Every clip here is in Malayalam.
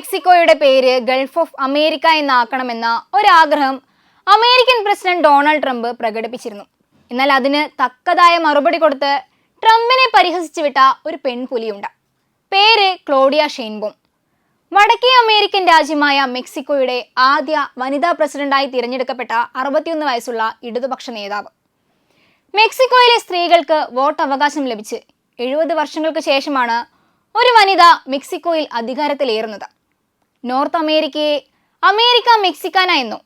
മെക്സിക്കോയുടെ പേര് ഗൾഫ് ഓഫ് അമേരിക്ക എന്നാക്കണമെന്ന ഒരാഗ്രഹം അമേരിക്കൻ പ്രസിഡന്റ് ഡൊണാൾഡ് ട്രംപ് പ്രകടിപ്പിച്ചിരുന്നു. എന്നാൽ അതിന് തക്കതായ മറുപടി കൊടുത്ത് ട്രംപിനെ പരിഹസിച്ചു വിട്ട ഒരു പെൺപുലിയുണ്ട്. പേര് ക്ലോഡിയ ഷെയ്ൻബോം. വടക്കേ അമേരിക്കൻ രാജ്യമായ മെക്സിക്കോയുടെ ആദ്യ വനിതാ പ്രസിഡന്റായി തിരഞ്ഞെടുക്കപ്പെട്ട അറുപത്തിയൊന്ന് വയസ്സുള്ള ഇടതുപക്ഷ നേതാവ്. മെക്സിക്കോയിലെ സ്ത്രീകൾക്ക് വോട്ട് അവകാശം ലഭിച്ച് എഴുപത് വർഷങ്ങൾക്ക് ശേഷമാണ് ഒരു വനിത മെക്സിക്കോയിൽ അധികാരത്തിലേറുന്നത്. നോർത്ത് അമേരിക്കയെ അമേരിക്ക മെക്സിക്കാന എന്നോ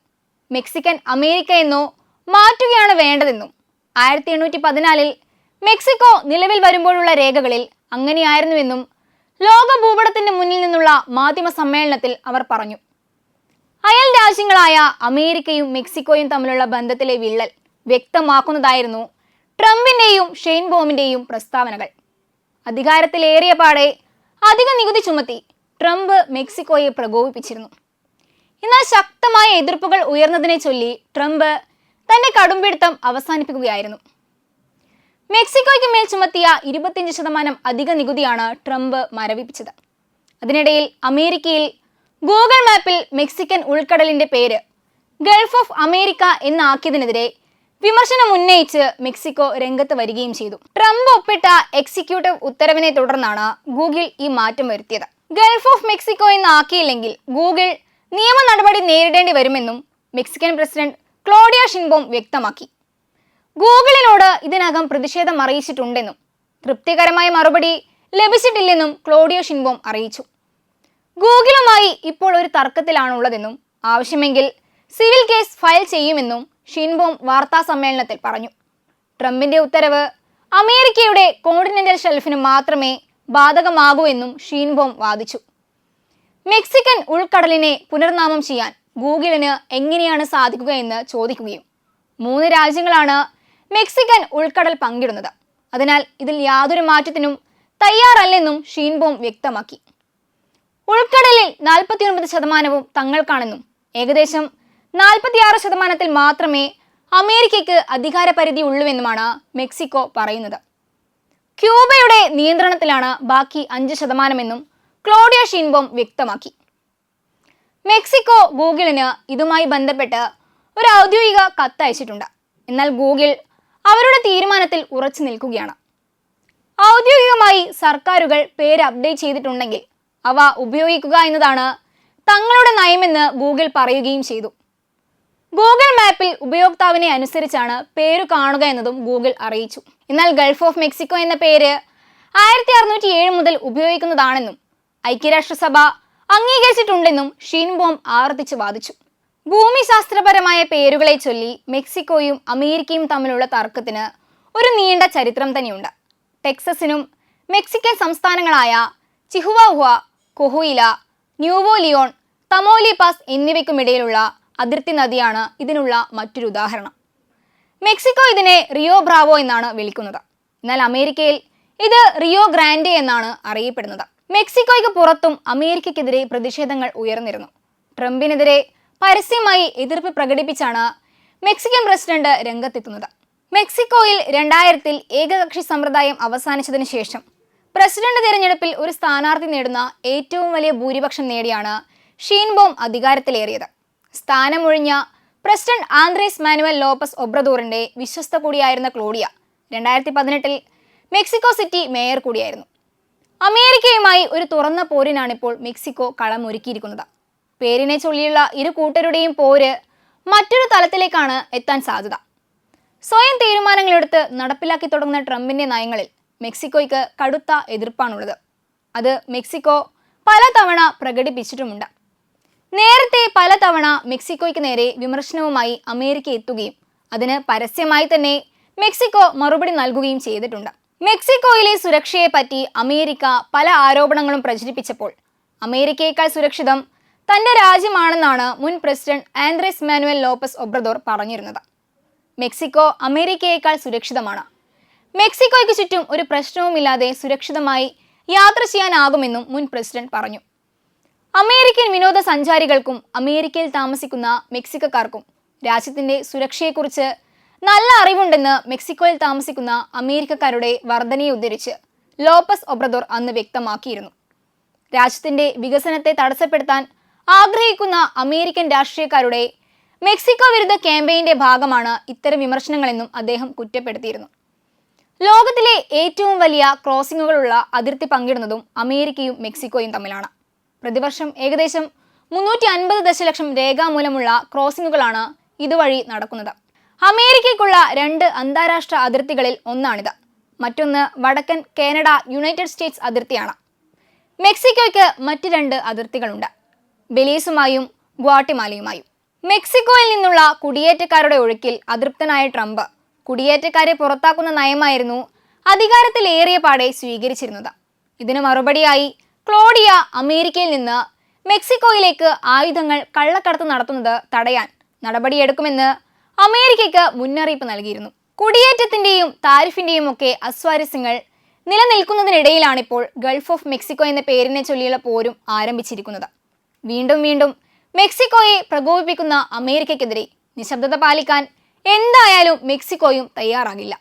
മെക്സിക്കൻ അമേരിക്ക എന്നോ മാറ്റുകയാണ് വേണ്ടതെന്നും ആയിരത്തി എണ്ണൂറ്റി പതിനാലിൽ മെക്സിക്കോ നിലവിൽ വരുമ്പോഴുള്ള രേഖകളിൽ അങ്ങനെയായിരുന്നുവെന്നും ലോക ഭൂപടത്തിന്റെ മുന്നിൽ നിന്നുള്ള മാധ്യമ സമ്മേളനത്തിൽ അവർ പറഞ്ഞു. അയൽ രാജ്യങ്ങളായ അമേരിക്കയും മെക്സിക്കോയും തമ്മിലുള്ള ബന്ധത്തിലെ വിള്ളൽ വ്യക്തമാക്കുന്നതായിരുന്നു ട്രംപിന്റെയും ഷെയ്ൻ ബോമിന്റെയും പ്രസ്താവനകൾ. അധികാരത്തിലേറിയ പാടെ അധിക നികുതി ചുമത്തി ട്രംപ് മെക്സിക്കോയെ പ്രകോപിപ്പിച്ചിരുന്നു. എന്നാൽ ശക്തമായ എതിർപ്പുകൾ ഉയർന്നതിനെ ചൊല്ലി ട്രംപ് തന്റെ കടുംപിടുത്തം അവസാനിപ്പിക്കുകയായിരുന്നു. മെക്സിക്കോയ്ക്ക് മേൽ ചുമത്തിയ ഇരുപത്തിയഞ്ച് ശതമാനം അധിക നികുതിയാണ് ട്രംപ് മരവിപ്പിച്ചത്. അതിനിടയിൽ അമേരിക്കയിൽ ഗൂഗിൾ മാപ്പിൽ മെക്സിക്കൻ ഉൾക്കടലിന്റെ പേര് ഗൾഫ് ഓഫ് അമേരിക്ക എന്നാക്കിയതിനെതിരെ വിമർശനം ഉന്നയിച്ച് മെക്സിക്കോ രംഗത്ത് വരികയും ചെയ്തു. ട്രംപ് ഒപ്പിട്ട എക്സിക്യൂട്ടീവ് ഉത്തരവിനെ തുടർന്നാണ് ഗൂഗിൾ ഈ മാറ്റം വരുത്തിയത്. ഗൾഫ് ഓഫ് മെക്സിക്കോ എന്ന് ആക്കിയില്ലെങ്കിൽ ഗൂഗിൾ നിയമ നടപടി നേരിടേണ്ടി വരുമെന്നും മെക്സിക്കൻ പ്രസിഡന്റ് ക്ലോഡിയ ഷിൻബോം വ്യക്തമാക്കി. ഗൂഗിളിനോട് ഇതിനകം പ്രതിഷേധം അറിയിച്ചിട്ടുണ്ടെന്നും തൃപ്തികരമായ മറുപടി ലഭിച്ചിട്ടില്ലെന്നും ക്ലോഡിയ ഷിൻബോം അറിയിച്ചു. ഗൂഗിളുമായി ഇപ്പോൾ ഒരു തർക്കത്തിലാണുള്ളതെന്നും ആവശ്യമെങ്കിൽ സിവിൽ കേസ് ഫയൽ ചെയ്യുമെന്നും ഷിൻബോം വാർത്താ സമ്മേളനത്തിൽ പറഞ്ഞു. ട്രംപിന്റെ ഉത്തരവ് അമേരിക്കയുടെ കോണ്ടിനെന്റൽ ഷെൽഫിന് മാത്രമേ ബാധകമാകൂ എന്നും ഷീൻബോം വാദിച്ചു. മെക്സിക്കൻ ഉൾക്കടലിനെ പുനർനാമം ചെയ്യാൻ ഗൂഗിളിന് എങ്ങനെയാണ് സാധിക്കുക എന്ന് ചോദിക്കുകയും മൂന്ന് രാജ്യങ്ങളാണ് മെക്സിക്കൻ ഉൾക്കടൽ പങ്കിടുന്നത്. അതിനാൽ ഇതിൽ യാതൊരു മാറ്റത്തിനും തയ്യാറല്ലെന്നും ഷീൻബോം വ്യക്തമാക്കി. ഉൾക്കടലിൽ നാൽപ്പത്തിയൊൻപത് ശതമാനവും തങ്ങൾക്കാണെന്നും ഏകദേശം നാൽപ്പത്തിയാറ് ശതമാനത്തിൽ മാത്രമേ അമേരിക്കയ്ക്ക് അധികാരപരിധി ഉള്ളൂവെന്നുമാണ് മെക്സിക്കോ പറയുന്നത്. ക്യൂബയുടെ നിയന്ത്രണത്തിലാണ് ബാക്കി അഞ്ച് ശതമാനമെന്നും ക്ലോഡിയ ഷീൻബോം വ്യക്തമാക്കി. മെക്സിക്കോ ഗൂഗിളിന് ഇതുമായി ബന്ധപ്പെട്ട് ഒരു ഔദ്യോഗിക കത്ത് അയച്ചിട്ടുണ്ട് എന്നാൽ ഗൂഗിൾ അവരുടെ തീരുമാനത്തിൽ ഉറച്ചു നിൽക്കുകയാണ്. ഔദ്യോഗികമായി സർക്കാരുകൾ പേര് അപ്ഡേറ്റ് ചെയ്തിട്ടുണ്ടെങ്കിൽ അവ ഉപയോഗിക്കുക എന്നതാണ് തങ്ങളുടെ നയമെന്ന് ഗൂഗിൾ പറയുകയും ചെയ്തു. ഗൂഗിൾ മാപ്പിൽ ഉപയോക്താവിനെ അനുസരിച്ചാണ് പേര് കാണുക എന്നതും ഗൂഗിൾ അറിയിച്ചു. എന്നാൽ ഗൾഫ് ഓഫ് മെക്സിക്കോ എന്ന പേര് ആയിരത്തി അറുന്നൂറ്റി ഏഴ് മുതൽ ഉപയോഗിക്കുന്നതാണെന്നും ഐക്യരാഷ്ട്രസഭ അംഗീകരിച്ചിട്ടുണ്ടെന്നും ഷീൻബോം ആവർത്തിച്ച് വാദിച്ചു. ഭൂമിശാസ്ത്രപരമായ പേരുകളെ ചൊല്ലി മെക്സിക്കോയും അമേരിക്കയും തമ്മിലുള്ള തർക്കത്തിന് ഒരു നീണ്ട ചരിത്രം തന്നെയുണ്ട്. ടെക്സസിനും Mexican സംസ്ഥാനങ്ങളായ Chihuahua Coahuila Nuevo Leon Tamaulipas എന്നിവയ്ക്കുമിടയിലുള്ള അതിർത്തി നദിയാണ് ഇതിനുള്ള മറ്റൊരു ഉദാഹരണം. മെക്സിക്കോ ഇതിനെ റിയോ ബ്രാവോ എന്നാണ് വിളിക്കുന്നത്. എന്നാൽ അമേരിക്കയിൽ ഇത് റിയോ ഗ്രാൻഡെ എന്നാണ് അറിയപ്പെടുന്നത്. മെക്സിക്കോയ്ക്ക് പുറത്തും അമേരിക്കയ്ക്കെതിരെ പ്രതിഷേധങ്ങൾ ഉയർന്നിരുന്നു. ട്രംപിനെതിരെ പരസ്യമായി എതിർപ്പ് പ്രകടിപ്പിച്ചാണ് മെക്സിക്കൻ പ്രസിഡന്റ് രംഗത്തെത്തുന്നത്. മെക്സിക്കോയിൽ രണ്ടായിരത്തിൽ ഏകകക്ഷി സമ്പ്രദായം അവസാനിച്ചതിന് ശേഷം പ്രസിഡന്റ് തിരഞ്ഞെടുപ്പിൽ ഒരു സ്ഥാനാർത്ഥി നേടുന്ന ഏറ്റവും വലിയ ഭൂരിപക്ഷം നേടിയാണ് ഷീൻബോം അധികാരത്തിലേറിയത്. സ്ഥാനമൊഴിഞ്ഞ പ്രസിഡന്റ് ആന്ത്രേസ് മാനുവൽ ലോപ്പസ് ഒബ്രദൂറിന്റെ വിശ്വസ്ത കൂടിയായിരുന്ന ക്ലോഡിയ രണ്ടായിരത്തി പതിനെട്ടിൽ മെക്സിക്കോ സിറ്റി മേയർ കൂടിയായിരുന്നു. അമേരിക്കയുമായി ഒരു തുറന്ന പോരിനാണിപ്പോൾ മെക്സിക്കോ കളമൊരുക്കിയിരിക്കുന്നത്. പേരിനെ ചൊല്ലിയുള്ള ഇരു കൂട്ടരുടെയും പോര് മറ്റൊരു തലത്തിലേക്കാണ് എത്താൻ സാധ്യത. സ്വയം തീരുമാനങ്ങളെടുത്ത് നടപ്പിലാക്കി തുടങ്ങുന്ന ട്രംപിന്റെ നയങ്ങളിൽ മെക്സിക്കോയ്ക്ക് കടുത്ത എതിർപ്പാണുള്ളത്. അത് മെക്സിക്കോ പലതവണ പ്രകടിപ്പിച്ചിട്ടുമുണ്ട്. നേരത്തെ പലതവണ മെക്സിക്കോയ്ക്ക് നേരെ വിമർശനവുമായി അമേരിക്ക എത്തുകയും അതിന് പരസ്യമായി തന്നെ മെക്സിക്കോ മറുപടി നൽകുകയും ചെയ്തിട്ടുണ്ട്. മെക്സിക്കോയിലെ സുരക്ഷയെപ്പറ്റി അമേരിക്ക പല ആരോപണങ്ങളും പ്രചരിപ്പിച്ചപ്പോൾ അമേരിക്കയേക്കാൾ സുരക്ഷിതം തന്റെ രാജ്യമാണെന്നാണ് മുൻ president Andres Manuel Lopez Obrador പറഞ്ഞിരുന്നത്. മെക്സിക്കോ അമേരിക്കയേക്കാൾ സുരക്ഷിതമാണ്. മെക്സിക്കോയ്ക്ക് ചുറ്റും ഒരു പ്രശ്നവുമില്ലാതെ സുരക്ഷിതമായി യാത്ര ചെയ്യാനാകുമെന്നും മുൻ പ്രസിഡന്റ് പറഞ്ഞു. അമേരിക്കൻ വിനോദസഞ്ചാരികൾക്കും അമേരിക്കയിൽ താമസിക്കുന്ന മെക്സിക്കക്കാർക്കും രാജ്യത്തിന്റെ സുരക്ഷയെക്കുറിച്ച് നല്ല അറിവുണ്ടെന്ന് മെക്സിക്കോയിൽ താമസിക്കുന്ന അമേരിക്കക്കാരുടെ വർധനയെ ഉദ്ധരിച്ച് ലോപ്പസ് ഒബ്രദോർ അന്ന് വ്യക്തമാക്കിയിരുന്നു. രാജ്യത്തിന്റെ വികസനത്തെ തടസ്സപ്പെടുത്താൻ ആഗ്രഹിക്കുന്ന അമേരിക്കൻ രാഷ്ട്രീയക്കാരുടെ മെക്സിക്കോ വിരുദ്ധ ക്യാമ്പയിന്റെ ഭാഗമാണ് ഇത്തരം വിമർശനങ്ങളെന്നും അദ്ദേഹം കുറ്റപ്പെടുത്തിയിരുന്നു. ലോകത്തിലെ ഏറ്റവും വലിയ ക്രോസിങ്ങുകളുള്ള അതിർത്തി പങ്കിടുന്നതും അമേരിക്കയും മെക്സിക്കോയും തമ്മിലാണ്. പ്രതിവർഷം ഏകദേശം മുന്നൂറ്റി അൻപത് ദശലക്ഷം രേഖാമൂലമുള്ള ക്രോസിംഗുകളാണ് ഇതുവഴി നടക്കുന്നത്. അമേരിക്കയ്ക്കുള്ള രണ്ട് അന്താരാഷ്ട്ര അതിർത്തികളിൽ ഒന്നാണിത്. മറ്റൊന്ന് വടക്കൻ കാനഡ യുണൈറ്റഡ് സ്റ്റേറ്റ്സ് അതിർത്തിയാണ്. മെക്സിക്കോയ്ക്ക് മറ്റ് രണ്ട് അതിർത്തികളുണ്ട്. ബെലീസുമായും ഗ്വാട്ടിമാലയുമായും. മെക്സിക്കോയിൽ നിന്നുള്ള കുടിയേറ്റക്കാരുടെ ഒഴുക്കിൽ അതൃപ്തനായ ട്രംപ് കുടിയേറ്റക്കാരെ പുറത്താക്കുന്ന നയമായിരുന്നു അധികാരത്തിലേറിയ പാടെ സ്വീകരിച്ചിരുന്നത്. ഇതിന് മറുപടിയായി ക്ലോഡിയ അമേരിക്കയിൽ നിന്ന് മെക്സിക്കോയിലേക്ക് ആയുധങ്ങൾ കള്ളക്കടത്ത് നടത്തുന്നത് തടയാൻ നടപടിയെടുക്കുമെന്ന് അമേരിക്കയ്ക്ക് മുന്നറിയിപ്പ് നൽകിയിരുന്നു. കുടിയേറ്റത്തിന്റെയും താരിഫിന്റെയും ഒക്കെ അസ്വാരസ്യങ്ങൾ നിലനിൽക്കുന്നതിനിടയിലാണിപ്പോൾ ഗൾഫ് ഓഫ് മെക്സിക്കോ എന്ന പേരിനെ ചൊല്ലിയുള്ള പോരും ആരംഭിച്ചിരിക്കുന്നത്. വീണ്ടും വീണ്ടും മെക്സിക്കോയെ പ്രകോപിപ്പിക്കുന്ന അമേരിക്കയ്ക്കെതിരെ നിശബ്ദത പാലിക്കാൻ എന്തായാലും മെക്സിക്കോയും തയ്യാറാകില്ല.